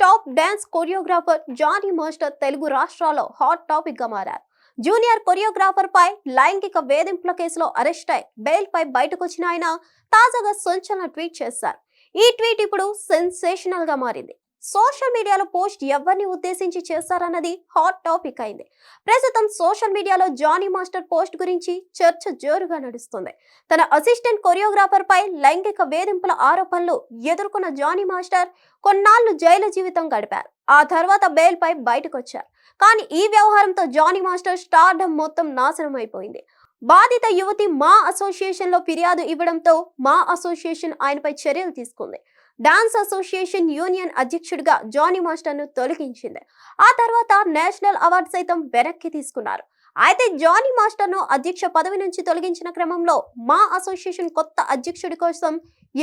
Top dance choreographer Jani master Telugu రాష్ట్రాల్లో hot టాపిక్గా మారారు. జూనియర్ కొరియోగ్రాఫర్ పై లైంగిక వేధింపుల కేసులో అరెస్ట్ అయి బెయిల్ పై బయటకొచ్చిన ఆయన తాజాగా సంచలన ట్వీట్ చేశారు. ఈ ట్వీట్ ఇప్పుడు సెన్సేషనల్గా మారింది. సోషల్ మీడియాలో పోస్ట్ ఎవరిని ఉద్దేశించి చేస్తారన్నది హాట్ టాపిక్ అయింది. ప్రస్తుతం సోషల్ మీడియాలో జానీ మాస్టర్ పోస్ట్ గురించి చర్చ జోరుగా నడుస్తుంది. తన అసిస్టెంట్ కొరియోగ్రాఫర్ పై లైంగిక వేధింపుల ఆరోపణలు ఎదుర్కొన్న జానీ మాస్టర్ కొన్నాళ్ళు జైలు జీవితం గడిపారు. ఆ తర్వాత బెయిల్ పై బయటకొచ్చారు. కానీ ఈ వ్యవహారంతో జానీ మాస్టర్ స్టార్డమ్ మొత్తం నాశనం అయిపోయింది. బాధిత యువతి మా అసోసియేషన్లో ఫిర్యాదు ఇవ్వడంతో మా అసోసియేషన్ ఆయనపై చర్యలు తీసుకుంది. డాన్స్ అసోసియేషన్ యూనియన్ అధ్యక్షుడిగా జానీ మాస్టర్ను తొలగించింది. ఆ తర్వాత నేషనల్ అవార్డు సైతం వెనక్కి తీసుకున్నారు. అయితే జానీ మాస్టర్ను అధ్యక్ష పదవి నుంచి తొలగించిన క్రమంలో మా అసోసియేషన్ కొత్త అధ్యక్షుడి కోసం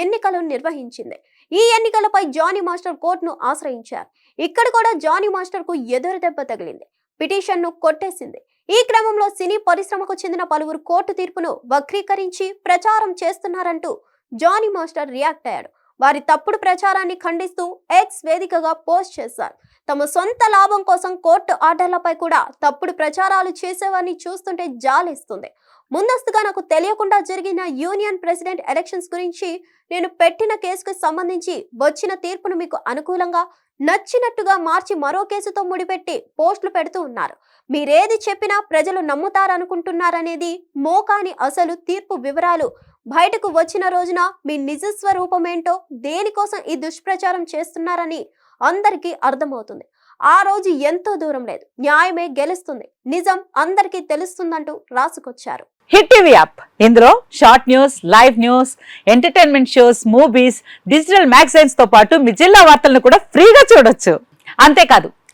ఎన్నికలు నిర్వహించింది. ఈ ఎన్నికలపై జానీ మాస్టర్ కోర్టును ఆశ్రయించారు. ఇక్కడ కూడా జానీ మాస్టర్కు ఎదురు దెబ్బ తగిలింది. పిటిషన్ను కొట్టేసింది. ఈ క్రమంలో సినీ పరిశ్రమకు చెందిన పలువురు కోర్టు తీర్పును వక్రీకరించి ప్రచారం చేస్తున్నారంటూ జానీ మాస్టర్ రియాక్ట్ అయ్యాడు. వారి తప్పుడు ప్రచారాన్ని ఖండిస్తూ ఎక్స్ వేదికగా పోస్ట్ చేశారు. తమ సొంత లాభం కోసం కోర్టు ఆర్డర్లపై కూడా తప్పుడు ప్రచారాలు చేసేవారిని చూస్తుంటే జాలిస్తుంది. ముందస్తుగా నాకు తెలియకుండా జరిగిన యూనియన్ ప్రెసిడెంట్ ఎలక్షన్స్ గురించి నేను పెట్టిన కేసుకు సంబంధించి వచ్చిన తీర్పును మీకు అనుకూలంగా నచ్చినట్టుగా మార్చి మరో కేసుతో ముడిపెట్టి పోస్టులు పెడుతూ ఉన్నారు. మీరేది చెప్పినా ప్రజలు నమ్ముతారనుకుంటున్నారనేది మోకాని అసలు తీర్పు వివరాలు బయటకు వచ్చిన రోజున మీ నిజ స్వరూపమేంటో దేనికోసం ఈ దుష్ప్రచారం చేస్తున్నారని అందరికీ అర్థమవుతుంది. ఆ రోజు ఎంతో దూరం లేదు. న్యాయమే గెలుస్తుంది. నిజం అందరికీ తెలుస్తుందంటూ రాసుకొచ్చారు. Hit TV app. ఇందులో short news live news entertainment shows movies digital మ్యాగజైన్స్తో పాటు మీ జిల్లా వార్తలను కూడా ఫ్రీగా చూడొచ్చు. అంతేకాదు